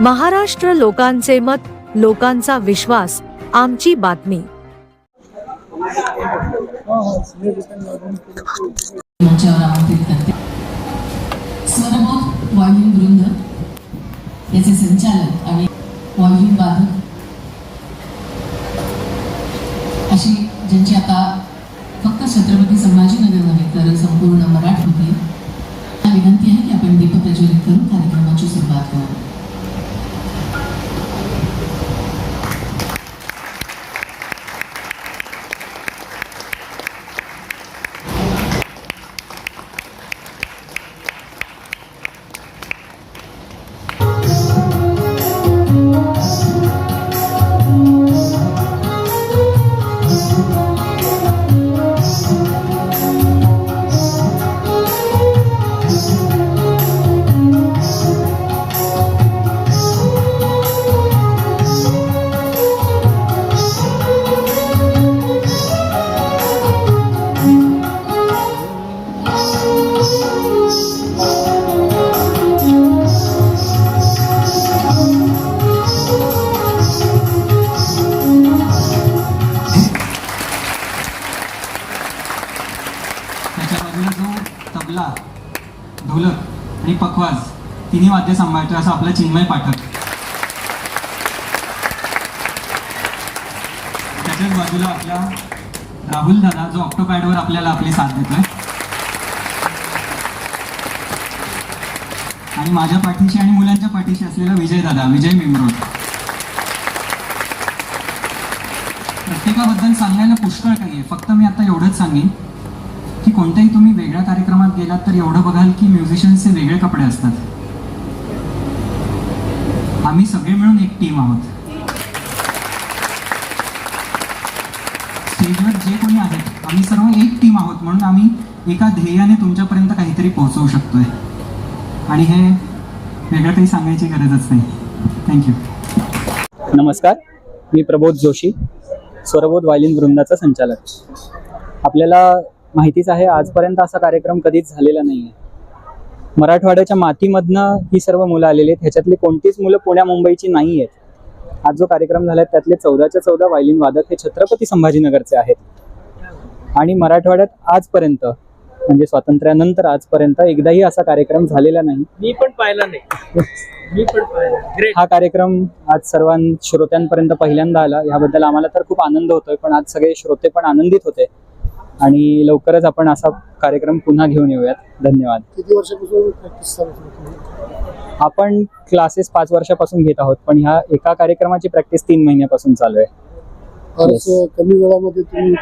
महाराष्ट्र लोकांचे मत लोकांचा विश्वास आमची बातमी. याचे संचालक आणि व्हायोलिन बाधक. अशी ज्यांची आता फक्त छत्रपती संभाजीनगर नव्हे तर संपूर्ण मराठमध्ये विनंती आहे की आपण दीप प्रज्वलित करून कार्यक्रमाची सुरुवात करू. त्याच्या बाजूला जो तबला ढोलक आणि पखवाज तिन्ही वाद्य सांभाळतो असं आपलं चिन्मय पाठक. त्याच्याच बाजूला आपला राहुल दादा जो ऑक्टोपॅडवर आपल्याला आपली साथ देतोय. आणि माझ्या पाठीशी आणि मुलांच्या पाठीशी असलेला विजय दादा विजय मेमरोड प्रत्येकाबद्दल सांगायला पुष्कळ काही आहे फक्त मी आता एवढंच सांगेन. कोणत्याही तुम्ही वेगळ्या कार्यक्रमात गेलात तर एवढं बघाल की म्युझिशियन्सचे वेगळे कपडे असतात. आम्ही सगळे मिळून एक टीम आहोत. स्टेजवर जे कोणी आहेत आम्ही सर्व एक टीम आहोत म्हणून आम्ही एका ध्येयाने तुमच्यापर्यंत काहीतरी पोहोचवू शकतोय. आणि हे वेगळं काही सांगायची गरजच नाही. थँक्यू नमस्कार मी प्रबोध जोशी स्वरबोध वायलिन वृंदाचा संचालक. आपल्याला माहितीच आहे आजपर्यंत असा कार्यक्रम कधीच झालेला नाही आहे मराठवाड्याच्या मातीमधनं ही सर्व मुलं आलेली आहेत. ह्याच्यातली कोणतीच मुलं पुण्या मुंबईची नाही आहेत आज जो कार्यक्रम झाला आहे त्यातले चौदाच्या चौदा वायलिन वादक हे छत्रपती संभाजीनगरचे आहेत. आणि मराठवाड्यात आजपर्यंत म्हणजे स्वातंत्र्यानंतर आजपर्यंत एकदाही असा कार्यक्रम झालेला नाही. मी पण पाहिला नाही. मी पण पाहिला ग्रेट हा कार्यक्रम आज सर्वां श्रोत्यांपर्यंत पहिल्यांदा आला. याबद्दल आम्हाला तर खूप आनंद होतोय पण आज सगळे श्रोते पण आनंदित होते. आणि लवकरच आपण असा कार्यक्रम पुन्हा घेऊन येऊयात. धन्यवाद. किती वर्षापासून प्रॅक्टिस? आपण क्लासेस पाच वर्षापासून घेत आहोत पण ह्या एका कार्यक्रमाची प्रॅक्टिस तीन महिन्यापासून चालू आहे. कमी वेळामध्ये तुम्ही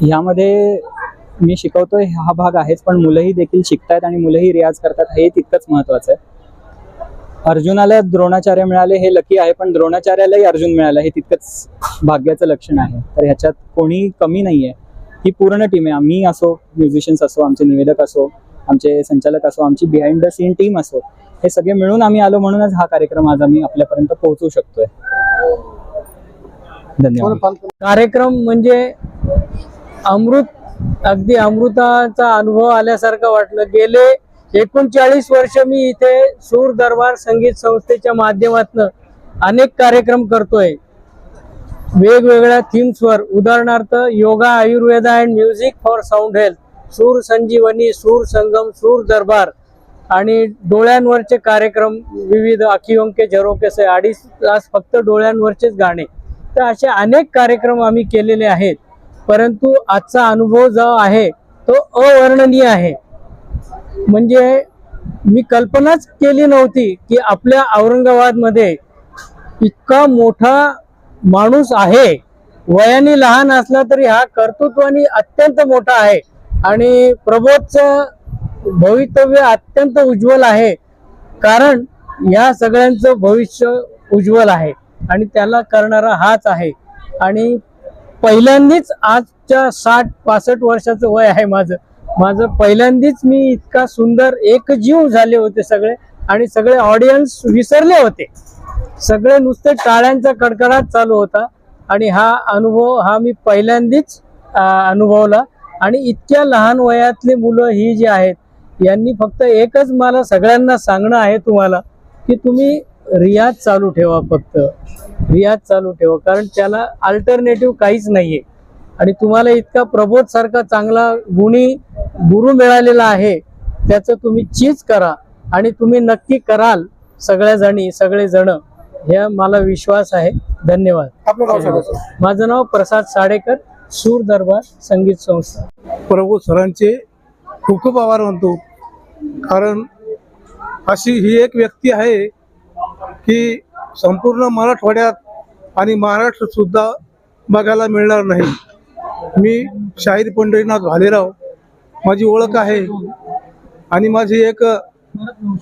ह्यामध्ये मी शिकवतोय हा भाग आहेच पण मुलंही देखील शिकतायत आणि मुलंही रियाज करतात हे तितकंच महत्वाचं आहे. अर्जुनाला द्रोणाचार्य मिळाले हे लकी आहे पण द्रोणाचार्यालाही अर्जुन मिळाला हे तितकंच भाग्याचं लक्षण आहे. तर ह्याच्यात कोणी कमी नाहीये. ही पूर्ण टीम आहे. आम्ही असो म्युझिशियन्स असो आमचे निवेदक असो आमचे संचालक असो आमची बिहाइंड द सीन टीम असो हे सगळे मिळून आम्ही आलो म्हणूनच हा कार्यक्रम आज आम्ही आपल्यापर्यंत पोहोचू शकतोय. धन्यवाद. कार्यक्रम म्हणजे अमृत अगदी अमृताचा अनुभव आल्यासारखं वाटलं. गेले एकोणचाळीस वर्ष मी इथे सूर दरबार संगीत संस्थेच्या माध्यमातून अनेक कार्यक्रम करतोय. वेगवेगळ्या थीम्सवर उदाहरणार्थ yoga Ayurveda and music for sound health Sur Sanjeevani Sur संगम सूर दरबार आणि डोळ्यांवरचे कार्यक्रम विविध अखियोंके झरोकेसे अडीच तास फक्त डोळ्यांवरचेच गाणे. तर असे अनेक कार्यक्रम आम्ही केलेले आहेत. परंतु आजचा अनुभव जो आहे तो अवर्णनीय आहे. म्हणजे मी कल्पनाच केली नव्हती की आपल्या औरंगाबादमध्ये इतका मोठा माणूस आहे. वयाने लहान असला तरी हा कर्तृत्वाने अत्यंत मोठा आहे. आणि प्रबोधचं भवितव्य अत्यंत उज्ज्वल आहे. कारण या सगळ्यांचं भविष्य उज्ज्वल आहे. आणि त्याला करणारा हाच आहे. आणि पहिल्यांदाच आजच्या साठ पासष्ट वर्षाचं वय आहे माझं. माझं पहिल्यांदाच मी इतका सुंदर एकजीव झाले होते सगळे आणि सगळे ऑडियन्स विसरले होते. सगळे नुसते टाळ्यांचा कडकडाट चालू होता आणि हा अनुभव हा मी पहिल्यांदाच अनुभवला. आणि इतक्या लहान वयातली मुलं ही जी आहेत यांनी फक्त एकच मला सगळ्यांना सांगणं आहे तुम्हाला की तुम्ही रियाज चालू ठेवा फक्त. रियाज चालू ठेवा कारण त्याला अल्टरनेटिव्ह काहीच नाहीये. आणि तुम्हाला इतका प्रबोध सारखा चांगला गुणी गुरु मिळालेला आहे त्याचं तुम्ही चीज करा आणि तुम्ही नक्की कराल सगळ्या जणी सगळे जण हे मला विश्वास आहे. धन्यवाद. माझं नाव प्रसाद साडेकर सूर दरबार संगीत संस्था. प्रभू सरांचे खूप खूप आभार मानतो. कारण अशी ही एक व्यक्ती आहे की संपूर्ण मराठवाड्यात आणि महाराष्ट्रात सुद्धा बघायला मिळणार नाही. मी शाहीर पंढरीनाथ भालेराव. माझी ओळख आहे. आणि माझी एक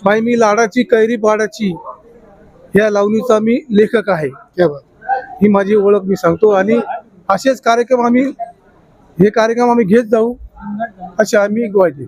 बाई मी लाडाची कैरी पाडाची या लावणीचा मी लेखक आहे. ही माझी ओळख मी सांगतो. आणि असेच कार्यक्रम आम्ही हे कार्यक्रम आम्ही घेत जाऊ असे आम्ही ग्वाही